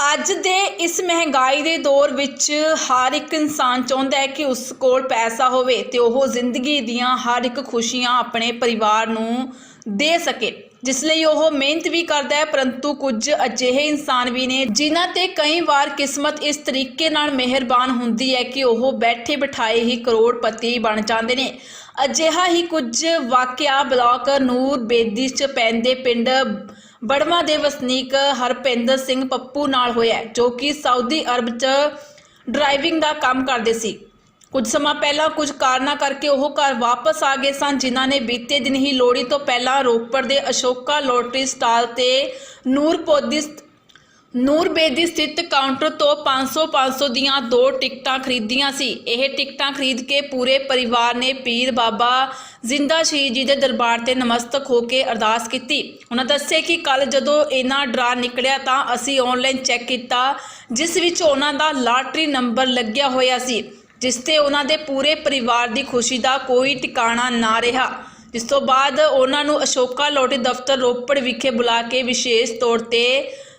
ਅੱਜ ਦੇ ਇਸ ਮਹਿੰਗਾਈ ਦੇ ਦੌਰ ਵਿੱਚ ਹਰ ਇੱਕ ਇਨਸਾਨ ਚਾਹੁੰਦਾ ਹੈ ਕਿ ਉਸ ਕੋਲ ਪੈਸਾ ਹੋਵੇ ਤੇ ਉਹ ਜ਼ਿੰਦਗੀ ਦੀਆਂ ਹਰ ਇੱਕ ਖੁਸ਼ੀਆਂ ਆਪਣੇ ਪਰਿਵਾਰ ਨੂੰ ਦੇ ਸਕੇ, ਜਿਸ ਲਈ ਉਹ ਮਿਹਨਤ ਵੀ ਕਰਦਾ ਹੈ, ਪਰੰਤੂ ਕੁਝ ਅਜਿਹੇ ਇਨਸਾਨ ਵੀ ਨੇ ਜਿਨ੍ਹਾਂ ਤੇ ਕਈ ਵਾਰ ਕਿਸਮਤ ਇਸ ਤਰੀਕੇ ਨਾਲ ਮਿਹਰਬਾਨ ਹੁੰਦੀ ਹੈ ਕਿ ਉਹ ਬੈਠੇ ਬਿਠਾਏ ਹੀ ਕਰੋੜਪਤੀ ਬਣ ਜਾਂਦੇ ਨੇ। ਅਜਿਹਾ ਹੀ ਕੁਝ ਵਾਕਿਆ ਬਲਾਕ ਨੂਰ ਬੇਦੀ ਚ ਪੈਂਦੇ ਪਿੰਡ ਬੜਮਾ ਦੇ ਵਸਨੀਕ ਹਰਪਿੰਦਰ ਸਿੰਘ ਪੱਪੂ ਨਾਲ ਹੋਇਆ ਜੋ ਕਿ ਸਾਊਦੀ ਅਰਬ 'ਚ ਡਰਾਈਵਿੰਗ ਦਾ ਕੰਮ ਕਰਦੇ ਸੀ। ਕੁਝ ਸਮਾਂ ਪਹਿਲਾਂ ਕੁਝ ਕਾਰਨਾਂ ਕਰਕੇ ਉਹ ਘਰ ਵਾਪਸ ਆ ਗਏ ਸਨ, ਜਿਨ੍ਹਾਂ ਨੇ ਬੀਤੇ ਦਿਨ ਹੀ ਲੋਹੜੀ ਤੋਂ ਪਹਿਲਾਂ ਰੋਪੜ ਦੇ ਅਸ਼ੋਕਾ ਲੋਟਰੀ ਸਟਾਲ ਤੇ ਨੂਰਪੋਦੀ ਨੂਰਬੇਦੀ ਸਥਿਤ ਕਾਊਂਟਰ ਤੋਂ 500 500 ਦੀਆਂ ਦੋ ਟਿਕਟਾਂ ਖਰੀਦੀਆਂ ਸੀ। ਇਹ ਟਿਕਟਾਂ ਖਰੀਦ ਕੇ ਪੂਰੇ ਪਰਿਵਾਰ ਨੇ ਪੀਰ ਬਾਬਾ ਜ਼ਿੰਦਾ ਸ਼ਹੀਦ ਜੀ ਦੇ ਦਰਬਾਰ ਤੇ ਨਮਸਤਕ ਹੋ ਕੇ ਅਰਦਾਸ ਕੀਤੀ। ਉਹਨਾਂ ਦੱਸਿਆ ਕਿ ਕੱਲ ਜਦੋਂ ਇਹਨਾਂ ਡਰਾ ਨਿਕਲਿਆ ਤਾਂ ਅਸੀਂ ਆਨਲਾਈਨ ਚੈੱਕ ਕੀਤਾ, ਜਿਸ ਵਿੱਚ ਉਹਨਾਂ ਦਾ ਲਾਟਰੀ ਨੰਬਰ ਲੱਗਿਆ ਹੋਇਆ ਸੀ, ਜਿਸ ਤੇ ਉਹਨਾਂ ਦੇ ਪੂਰੇ ਪਰਿਵਾਰ ਦੀ ਖੁਸ਼ੀ ਦਾ ਕੋਈ ਟਿਕਾਣਾ ਨਾ ਰਿਹਾ। ਜਿਸ ਤੋਂ ਬਾਅਦ ਉਹਨਾਂ ਨੂੰ ਅਸ਼ੋਕਾ ਲੋਟਰੀ ਦਫ਼ਤਰ ਰੋਪੜ ਵਿਖੇ ਬੁਲਾ ਕੇ ਵਿਸ਼ੇਸ਼ ਤੌਰ ਤੇ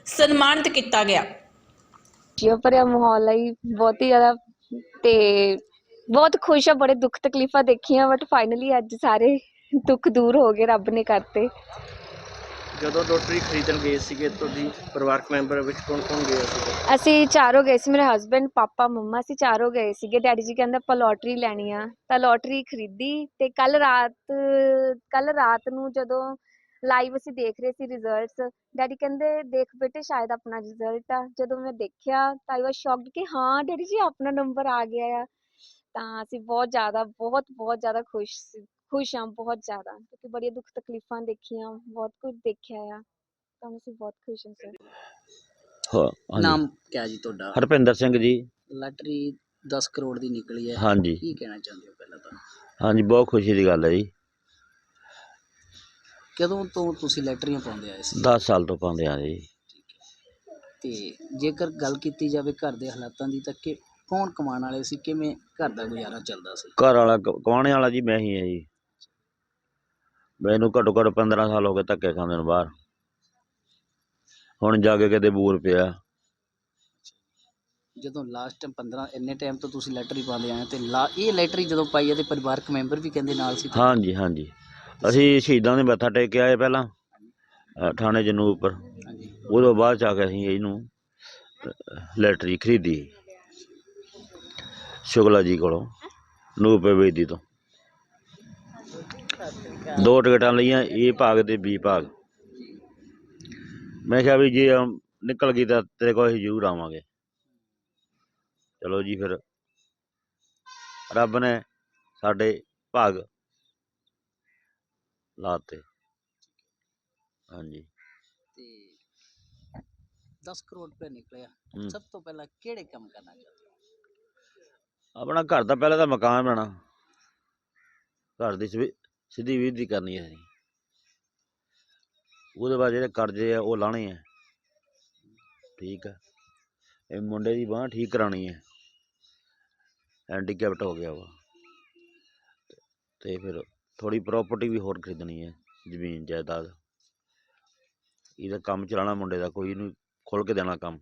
ਸਨਮਾਨਿਤ ਕੀਤਾ ਗਿਆ। ਖੁਸ਼ੀਆਂ ਭਰਿਆ ਮਾਹੌਲ ਹੈ ਜੀ, ਬਹੁਤ ਹੀ ਜ਼ਿਆਦਾ ਤੇ ਬਹੁਤ ਖੁਸ਼ ਆ ਬੜੇ ਦੁੱਖ ਤਕਲੀਫਾਂ ਦੇਖੀਆਂ ਬਟ ਫਾਈਨਲੀ ਅੱਜ ਸਾਰੇ ਦੁੱਖ ਦੂਰ ਹੋ ਗਏ ਰੱਬ ਨੇ ਕਰਤੇ। ਜਦੋਂ ਲੋਟਰੀ ਖਰੀਦਣ ਗਏ ਸੀਗੇ ਤੁਹਾਡੀ ਪਰਿਵਾਰਕ ਮੈਂਬਰ ਵਿੱਚ ਕੌਣ ਕੌਣ ਗਿਆ ਸੀਗਾ? ਅਸੀਂ ਚਾਰੋਂ ਗਏ ਸੀ ਮੇਰੇ ਹਸਬੰਡ ਪਾਪਾ ਮੰਮਾ ਅਸੀਂ ਚਾਰੋਂ ਗਏ ਸੀਗੇ। ਡੈਡੀ ਜੀ ਕਹਿੰਦੇ ਆਪਾਂ ਲੋਟਰੀ ਲੈਣੀ ਆ। ਤਾਂ ਲੋਟਰੀ ਖਰੀਦੀ ਤੇ ਕੱਲ ਰਾਤ ਕੱਲ ਰਾਤ ਨੂੰ ਜਦੋਂ ਲਾਈਵ ਅਸੀਂ ਦੇਖ ਰਹੇ ਸੀ ਰਿਜ਼ਲਟਸ ਡੈਡੀ ਕਹਿੰਦੇ ਦੇਖ ਬੇਟੇ ਸ਼ਾਇਦ ਆਪਣਾ ਰਿਜ਼ਲਟ ਆ। ਜਦੋਂ ਮੈਂ ਦੇਖਿਆ ਤਾਂ ਆਈ ਵਾਸ ਸ਼ੌਕਡ ਕਿ ਹਾਂ ਡੈਡੀ ਜੀ ਆਪਣਾ ਨੰਬਰ ਆ ਗਿਆ ਆ। ਤਾਂ ਅਸੀਂ ਬਹੁਤ ਜ਼ਿਆਦਾ ਬਹੁਤ ਬਹੁਤ ਜ਼ਿਆਦਾ ਖੁਸ਼ ਸੀ ਖੁਸ਼ ਹਾਂ ਬਹੁਤ ਜ਼ਿਆਦਾ। ਕਿਉਂਕਿ ਬੜੀਆਂ ਦੁੱਖ ਤਕਲੀਫਾਂ ਦੇਖੀਆਂ ਬਹੁਤ ਕੁਝ ਦੇਖਿਆ ਆ। ਤਾਂ ਅਸੀਂ ਬਹੁਤ ਖੁਸ਼ ਹਾਂ ਸਰ ਹਾਂ ਹਾਂਜੀ। ਨਾਮ ਕਿਆ ਜੀ ਤੁਹਾਡਾ? ਹਰਪਿੰਦਰ ਸਿੰਘ ਜੀ। ਲਾਟਰੀ 10 ਕਰੋੜ ਦੀ ਨਿਕਲੀ ਹੈ। ਹਾਂਜੀ। ਕੀ ਕਹਿਣਾ ਚਾਹੁੰਦੇ ਹੋ ਪਹਿਲਾਂ ਤਾਂ? ਹਾਂਜੀ ਬਹੁਤ ਖੁਸ਼ੀ ਦੀ ਗੱਲ ਹੈ ਜੀ। ਕਦੋਂ ਤੋਂ ਤੁਸੀਂ ਲੈਟਰੀਆਂ ਪਾਉਂਦੇ ਆਏ ਸੀ? 10 ਸਾਲ ਤੋਂ ਪਾਉਂਦੇ ਆ ਜੀ। ਤੇ ਜੇਕਰ ਗੱਲ ਕੀਤੀ ਜਾਵੇ ਘਰ ਦੇ ਹਾਲਾਤਾਂ ਦੀ ਤਾਂ ਕਿ ਕੌਣ ਕਮਾਉਣ ਵਾਲੇ ਸੀ? ਕਿਵੇਂ ਘਰ ਦਾ ਗੁਜ਼ਾਰਾ ਚੱਲਦਾ ਸੀ? ਘਰ ਵਾਲਾ ਕਮਾਉਣੇ ਵਾਲਾ ਜੀ ਮੈਂ ਹੀ ਹਾਂ ਜੀ। ਮੈਨੂੰ ਘੱਟੋ ਘੱਟ 15 ਸਾਲ ਹੋ ਗਏ ਧੱਕੇ ਖਾਂਦੇ ਨੂੰ ਬਾਹਰ। ਹੁਣ ਜਾ ਕੇ ਕਿਤੇ ਬੂਰ ਪਿਆ। ਜਦੋਂ ਲਾਸਟ 15 ਇੰਨੇ ਟਾਈਮ ਤੋਂ ਤੁਸੀਂ ਲੈਟਰੀ ਪਾਉਂਦੇ ਆਏ ਹੋ ਤੇ ਲਾ ਇਹ ਲੈਟਰੀ ਜਦੋਂ ਪਾਈ ਹੈ ਤੇ ਪਰਿਵਾਰਕ ਮੈਂਬਰ ਵੀ ਕਹਿੰਦੇ ਨਾਲ ਸੀ? ਹਾਂਜੀ ਹਾਂਜੀ। ਅਸੀਂ ਸ਼ਹੀਦਾਂ ਦੇ ਮੱਥਾ ਟੇਕ ਕੇ ਆਏ ਪਹਿਲਾਂ ਅ, ਥਾਣੇ ਜਨੂਬ ਉੱਪਰ। ਹਾਂਜੀ। ਉਦੋਂ ਬਾਅਦ ਚ ਆ ਕੇ ਅਸੀਂ ਇਹਨੂੰ ਲੈਟਰੀ ਖਰੀਦੀ। ਸ਼ੁਗਲਾ ਜੀ ਕੋਲੋਂ ਨੂਪੇ ਵੇਦੀ ਤੋਂ। ਦੋ ਟਿਕਟਾਂ ਲਈਆਂ ਏ ਭਾਗ ਤੇ ਬੀ ਭਾਗ। ਮੈਂ ਕਿਹਾ ਵੀ ਜੇ ਅਮ, ਨਿਕਲ ਗਈ ਤਾਂ ਤੇਰੇ ਕੋਲ ਅਸੀਂ ਜ਼ਰੂਰ ਆਵਾਂਗੇ। ਚਲੋ ਜੀ ਫਿਰ ਰੱਬ ਨੇ ਸਾਡੇ ਭਾਗ ਲਾਤੇ ਹਾਂਜੀ। ਤੇ 10 ਕਰੋੜ ਰੁਪਏ ਨਿਕਲਿਆ ਹੂੰ। ਸਭ ਤੋਂ ਪਹਿਲਾਂ ਕਿਹੜੇ ਕੰਮ ਕਰਨਾ ਚਾਹੁੰਦੇ ਹੋ? ਆਪਣਾ ਘਰ ਦਾ ਪਹਿਲਾਂ ਤਾਂ ਮਕਾਨ ਬਣਾਉਣਾ। ਘਰ ਦੀ ਸਿੱਧੀ ਵਿਧੀ ਕਰਨੀ ਹੈ। ਅਸੀਂ ਉਹਦੇ ਬਾਅਦ ਜਿਹੜੇ ਕਰਜ਼ੇ ਆ ਉਹ ਲਾਣੇ ਆ। ਠੀਕ ਹੈ ਇਹ ਮੁੰਡੇ ਦੀ ਬਾਂਹ ਠੀਕ ਕਰਾਉਣੀ ਹੈ। ਹੈਂਡੀਕੈਪਟ ਹੋ ਗਿਆ ਵਾ। ਤੇ ਫਿਰ ਥੋੜੀ ਪ੍ਰਾਪਰਟੀ ਵੀ ਹੋਰ ਖਰੀਦਣੀ ਹੈ ਜ਼ਮੀਨ ਜਾਇਦਾਦ। ਇਹਦਾ ਕੰਮ ਚਲਾਉਣਾ ਮੁੰਡੇ ਦਾ ਕੋਈ ਨੂੰ ਖੋਲ ਕੇ ਦੇਣਾ ਕੰਮ।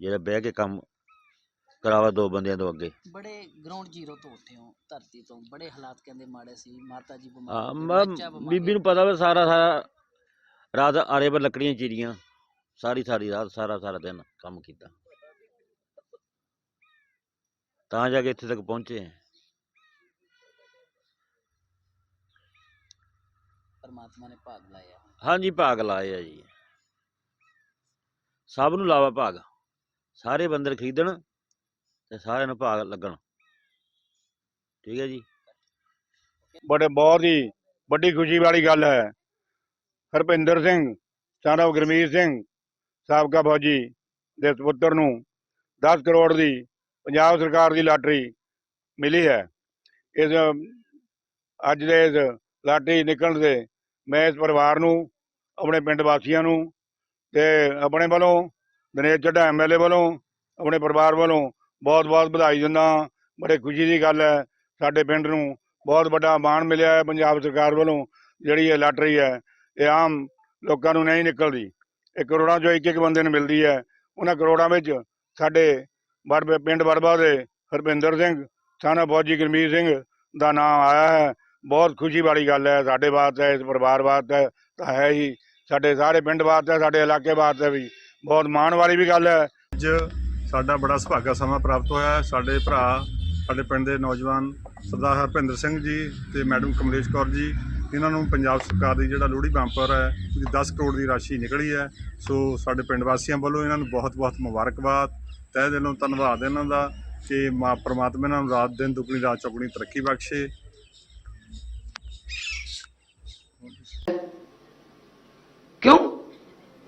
ਜਿਹੜਾ ਬਹਿ ਕੇ ਕੰਮ ਕਰਾਵਾ ਦੋ ਬੰਦਿਆਂ ਤੋਂ ਅੱਗੇ। ਬੜੇ ਗਰਾਊਂਡ ਜ਼ੀਰੋ ਤੋਂ ਉੱਠੇ ਹੋ ਧਰਤੀ ਤੋਂ। ਬੜੇ ਹਾਲਾਤ ਕਹਿੰਦੇ ਮਾੜੇ ਸੀ ਮਾਤਾ ਜੀ ਬਿਮਾਰ ਬੱਚਾ ਬਿਮਾਰ ਬੀਬੀ ਨੂੰ ਪਤਾ ਵਾ ਸਾਰਾ ਸਾਰਾ ਰਾਤ ਆਰੇ ਪਰ ਲੱਕੜੀਆਂ ਚੀਰੀਆਂ ਸਾਰੀ ਸਾਰੀ ਰਾਤ ਸਾਰਾ ਸਾਰਾ ਦਿਨ ਕੰਮ ਕੀਤਾ। ਤਾਂ ਜਾ ਕੇ ਇੱਥੇ ਤੱਕ ਪਹੁੰਚੇ। ਹਾਂ। ਪਰਮਾਤਮਾ ਨੇ ਭਾਗ ਲਾਇਆ। ਹਾਂਜੀ ਭਾਗ ਲਾਏ ਆ ਜੀ। ਸਭ ਨੂੰ ਲਾਵਾ ਭਾਗ। ਸਾਰੇ ਬੰਦਰ ਖਰੀਦਣ ਤੇ ਸਾਰਿਆਂ ਨੂੰ ਭਾਗ ਲੱਗਣ। ਠੀਕ ਹੈ ਜੀ। ਬੜੇ ਬਹੁਤ ਹੀ ਵੱਡੀ ਖੁਸ਼ੀ ਵਾਲੀ ਗੱਲ ਹੈ। ਹਰਪਿੰਦਰ ਸਿੰਘ of ਗੁਰਮੀਤ ਸਿੰਘ ਸਾਬਕਾ ਫੌਜੀ ਦੇ ਪੁੱਤਰ ਨੂੰ 10 ਕਰੋੜ ਦੀ ਪੰਜਾਬ ਸਰਕਾਰ ਦੀ ਲਾਟਰੀ ਮਿਲੀ ਹੈ। ਇਸ ਅੱਜ ਦੇ ਇਸ ਲਾਟਰੀ ਨਿਕਲਣ ਦੇ ਮੈਂ ਇਸ ਪਰਿਵਾਰ ਨੂੰ, ਆਪਣੇ ਪਿੰਡ ਵਾਸੀਆਂ ਨੂੰ ਤੇ ਆਪਣੇ ਵੱਲੋਂ, ਦਿਨੇਸ਼ ਚੱਢਾ ਐਮਐਲਏ ਵੱਲੋਂ, ਆਪਣੇ ਪਰਿਵਾਰ ਵੱਲੋਂ ਬਹੁਤ ਬਹੁਤ ਵਧਾਈ ਦਿੰਦਾ ਹਾਂ। ਬੜੇ ਖੁਸ਼ੀ ਦੀ ਗੱਲ ਹੈ, ਸਾਡੇ ਪਿੰਡ ਨੂੰ ਬਹੁਤ ਵੱਡਾ ਮਾਣ ਮਿਲਿਆ ਹੈ ਪੰਜਾਬ ਸਰਕਾਰ ਵੱਲੋਂ, ਜਿਹੜੀ ਇਹ ਲਾਟਰੀ ਹੈ, ਇਹ ਆਮ ਲੋਕਾਂ ਨੂੰ ਨਹੀਂ ਨਿਕਲਦੀ। ਇਹ ਕਰੋੜਾਂ ਚੋਂ ਇੱਕ ਇੱਕ ਬੰਦੇ ਨੂੰ ਮਿਲਦੀ ਹੈ। ਉਹਨਾਂ ਕਰੋੜਾਂ ਵਿੱਚ ਸਾਡੇ ਵੜਬੇ, ਪਿੰਡ ਵਰਬਾ ਦੇ ਹਰਪਿੰਦਰ ਸਿੰਘ ਸਾਨਾ ਫੌਜੀ ਗੁਰਮੀਤ ਸਿੰਘ ਦਾ ਨਾਮ ਆਇਆ ਹੈ। ਬਹੁਤ ਖੁਸ਼ੀ ਵਾਲੀ ਗੱਲ ਹੈ, ਸਾਡੇ ਵਾਸਤੇ, ਇਸ ਪਰਿਵਾਰ ਵਾਸਤੇ ਤਾਂ ਹੈ ਹੀ, ਸਾਡੇ ਸਾਰੇ ਪਿੰਡ ਵਾਸਤੇ, ਸਾਡੇ ਇਲਾਕੇ ਵਾਸਤੇ ਵੀ, ਬਹੁਤ ਮਾਣ ਵਾਲੀ ਵੀ ਗੱਲ ਹੈ। ਅੱਜ ਸਾਡਾ ਬੜਾ ਸੁਭਾਗਾ ਸਮਾਂ ਪ੍ਰਾਪਤ ਹੋਇਆ ਸਾਡੇ ਭਰਾ, ਸਾਡੇ ਪਿੰਡ ਦੇ ਨੌਜਵਾਨ ਸਰਦਾਰ ਹਰਪਿੰਦਰ ਸਿੰਘ ਜੀ ਤੇ ਮੈਡਮ ਕਮਲੇਸ਼ ਕੌਰ ਜੀ, ਇਹਨਾਂ ਨੂੰ ਪੰਜਾਬ ਸਰਕਾਰ ਦੀ ਜਿਹੜਾ ਲੋਹੜੀ ਬੰਪਰ ਹੈ, ਉਹਦੀ 10 ਕਰੋੜ ਦੀ ਰਾਸ਼ੀ ਨਿਕਲੀ ਹੈ। ਸੋ ਸਾਡੇ ਪਿੰਡ ਵਾਸੀਆਂ ਵੱਲੋਂ ਇਹਨਾਂ ਨੂੰ ਬਹੁਤ-ਬਹੁਤ ਮੁਬਾਰਕਬਾਦ, ਤਹਿ ਦਿਲੋਂ ਧੰਨਵਾਦ ਇਹਨਾਂ ਦਾ ਕਿ ਮਾ ਪ੍ਰਮਾਤਮਾ ਇਹਨਾਂ ਨੂੰ ਰਾਤ ਦਿਨ ਦੁੱਗਣੀ ਰਾਤ ਚੌਗਣੀ ਤਰੱਕੀ ਬਖਸ਼ੇ ਕਿਉਂ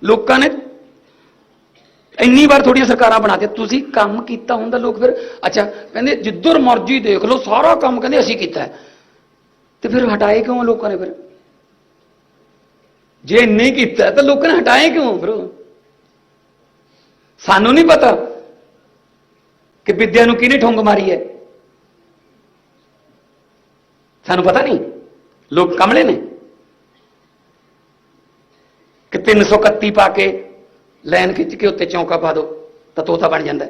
ਲੋਕਾਂ ਨੇ ਇੰਨੀ ਵਾਰ ਥੋੜੀਆਂ ਸਰਕਾਰਾਂ ਬਣਾ ਦਿੱਤੀਆਂ, ਤੁਸੀਂ ਕੰਮ ਕੀਤਾ ਹੁੰਦਾ ਲੋਕ ਫਿਰ। ਅੱਛਾ, ਕਹਿੰਦੇ ਜਿੱਧਰ ਮਰਜ਼ੀ ਦੇਖ ਲਓ, ਸਾਰਾ ਕੰਮ ਕਹਿੰਦੇ ਅਸੀਂ ਕੀਤਾ ਤੇ ਫਿਰ ਹਟਾਏ ਕਿਉਂ ਲੋਕਾਂ ਨੇ ਫਿਰ? ਜੇ ਇੰਨੇ ਕੀਤਾ ਤਾਂ ਲੋਕਾਂ ਨੇ ਹਟਾਏ ਕਿਉਂ ਫਿਰ? ਸਾਨੂੰ ਨਹੀਂ ਪਤਾ ਕਿ ਵਿਦਿਆ ਨੂੰ ਕਿਹਨੇ ਠੁੰਗ ਮਾਰੀ ਹੈ। ਸਾਨੂੰ ਪਤਾ ਨਹੀਂ। ਲੋਕ ਕਮਲੇ ਨੇ। ਕਿ 331 ਪਾ ਕੇ ਲਾਈਨ ਖਿੱਚ ਕੇ ਉੱਤੇ ਚੌਂਕਾ ਪਾ ਦਿਓ, ਤਾਂ ਤੋਤਾ ਬਣ ਜਾਂਦਾ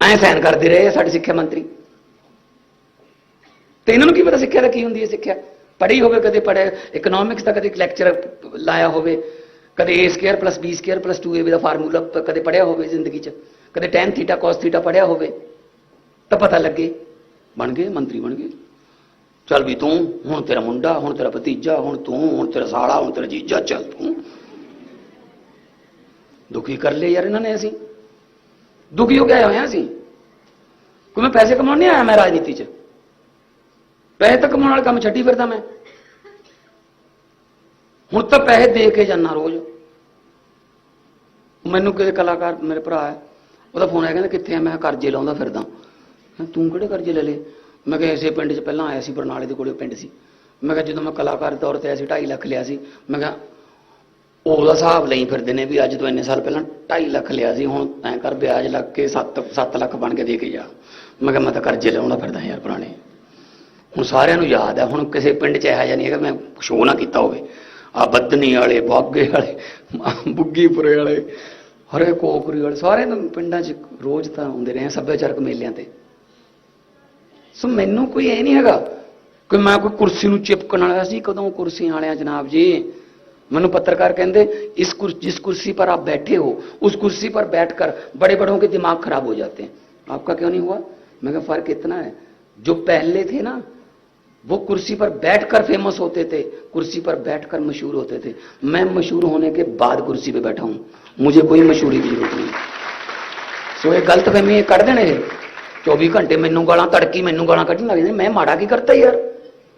ਐ ਸਾਈਨ ਕਰਦੇ ਰਹੇ ਆ ਸਾਡੇ ਸਿੱਖਿਆ ਮੰਤਰੀ। ਤੇ ਇਹਨਾਂ ਨੂੰ ਕੀ ਪਤਾ ਸਿੱਖਿਆ ਦਾ ਕੀ ਹੁੰਦੀ ਹੈ ਸਿੱਖਿਆ? ਪੜ੍ਹੀ ਹੋਵੇ, ਕਦੇ ਪੜ੍ਹਿਆ ਇਕਨੋਮਿਕਸ ਦਾ ਕਦੇ ਲੈਕਚਰ ਲਾਇਆ ਹੋਵੇ, ਕਦੇ a square plus b square plus 2ab ਦਾ ਫਾਰਮੂਲਾ ਕਦੇ ਪੜ੍ਹਿਆ ਹੋਵੇ ਜ਼ਿੰਦਗੀ 'ਚ, ਕਦੇ tan ਥੀਟਾ cos ਥੀਟਾ ਪੜ੍ਹਿਆ ਹੋਵੇ, ਤਾਂ ਪਤਾ ਲੱਗੇ, ਬਣ ਗਏ, ਮੰਤਰੀ ਬਣ ਗਏ। ਚੱਲ ਵੀ ਤੂੰ, ਹੁਣ ਤੇਰਾ ਮੁੰਡਾ, ਹੁਣ ਤੇਰਾ ਭਤੀਜਾ, ਹੁਣ ਤੂੰ, ਹੁਣ ਤੇਰਾ ਸਾਲਾ, ਹੁਣ ਤੇਰਾ ਜੀਜਾ, ਚੱਲ ਤੂੰ। ਦੁਖੀ ਕਰ ਲਏ ਯਾਰ ਇਹਨਾਂ ਨੇ ਅਸੀਂ। ਦੁਖੀ ਹੋ ਗਏ ਹੋਏ ਹਾਂ ਅਸੀਂ। ਕੋਈ ਮੈਂ ਪੈਸੇ ਕਮਾਉਣ ਨਹੀਂ ਆਇਆ ਮੈਂ ਰਾਜਨੀਤੀ 'ਚ? ਪੈਸੇ ਤਾਂ ਕਮਾਉਣ ਵਾਲਾ ਕੰਮ ਛੱਡੀ ਫਿਰਦਾ ਮੈਂ। ਹੁਣ ਤਾਂ ਪੈਸੇ ਦੇ ਕੇ ਜਾਣਾ ਰੋਜ਼। ਮੈਨੂੰ ਕਿਸੇ ਕਲਾਕਾਰ, ਮੇਰੇ ਭਰਾ ਹੈ, ਉਹਦਾ ਫੋਨ ਆਇਆ, ਕਹਿੰਦਾ ਕਿੱਥੇ ਆ? ਮੈਂ ਕਰਜ਼ੇ ਲਾਉਂਦਾ ਫਿਰਦਾ। ਤੂੰ ਕਿਹੜੇ ਕਰਜ਼ੇ ਲੈ ਲਏ? ਮੈਂ ਕਿਹਾ ਇਸੇ ਪਿੰਡ 'ਚ ਪਹਿਲਾਂ ਆਇਆ ਸੀ, ਬਰਨਾਲੇ ਦੇ ਕੋਲੇ ਪਿੰਡ ਸੀ। ਮੈਂ ਕਿਹਾ ਜਦੋਂ ਮੈਂ ਕਲਾਕਾਰ ਦੇ ਤੌਰ ਤੇ ਆਇਆ ਸੀ 2.5 ਲੱਖ ਲਿਆ ਸੀ। ਮੈਂ ਕਿਹਾ ਉਹਦਾ ਹਿਸਾਬ ਲਈ ਫਿਰਦੇ ਨੇ ਵੀ ਅੱਜ ਤੋਂ ਇੰਨੇ ਸਾਲ ਪਹਿਲਾਂ 2.5 ਲੱਖ ਲਿਆ ਸੀ, ਹੁਣ ਐਂ ਕਰ ਵਿਆਜ ਲੱਗ ਕੇ 7 7 ਲੱਖ ਬਣ ਕੇ ਦੇ ਕੇ ਜਾ। ਮੈਂ ਕਿਹਾ ਮੈਂ ਤਾਂ ਕਰਜ਼ੇ ਲਾਉਂਦਾ ਫਿਰਦਾ ਯਾਰ ਪੁਰਾਣੇ। ਹੁਣ ਸਾਰਿਆਂ ਨੂੰ ਯਾਦ ਹੈ ਹੁਣ ਕਿਸੇ ਪਿੰਡ 'ਚ ਇਹੋ ਜਿਹਾ ਨਹੀਂ ਹੈਗਾ, ਮੈਂ ਸ਼ੋਅ ਨਾ ਕੀਤਾ ਹੋਵੇ। ਆ ਬੱਦਨੀ ਵਾਲੇ, ਬਾਗੇ ਵਾਲੇ ਬੁੱਗੀਪੁਰੇ ਵਾਲੇ ਹਰੇ ਕੋਕਰੀ ਵਾਲੇ ਸਾਰੇ ਤਾਂ ਪਿੰਡਾਂ 'ਚ ਰੋਜ਼ ਤਾਂ ਆਉਂਦੇ ਰਹੇ ਸੱਭਿਆਚਾਰਕ ਮੇਲਿਆਂ ਤੇ। ਸੋ ਮੈਨੂੰ ਕੋਈ ਇਹ ਨਹੀਂ ਹੈਗਾ ਕਿ ਮੈਂ ਕੋਈ ਕੁਰਸੀ ਨੂੰ ਚਿਪਕਣ ਵਾਲਾ ਸੀ ਕਦੋਂ ਕੁਰਸੀਆਂ ਵਾਲਿਆਂ ਜਨਾਬ ਜੀ ਮੈਨੂੰ पत्रकार कहते इस कुर्स, जिस कुर्सी पर आप बैठे हो उस कुर्सी पर बैठकर बड़े बड़ों के दिमाग खराब हो जाते हैं आपका क्यों नहीं हुआ मैं कहा फर्क इतना है जो पहले थे ना वो कुर्सी पर बैठकर फेमस होते थे कुर्सी पर बैठकर मशहूर होते थे मैं मशहूर होने के बाद कुर्सी पे बैठा हूं मुझे कोई मशहूरी की जरूरत नहीं ਸੋ ਇਹ ਗਲਤ ਫਹਿਮੀ ਇਹ ਕੱਢ ਦੇਣੇ ਇਹ 24 ਘੰਟੇ ਮੈਨੂੰ ਗਾਲਾਂ, ਤੜਕੀ ਮੈਨੂੰ ਗਾਲਾਂ ਕੱਢਣ ਲੱਗ ਜਾਂਦੇ। ਮੈਂ ਮਾੜਾ ਕੀ ਕਰਤਾ ਯਾਰ?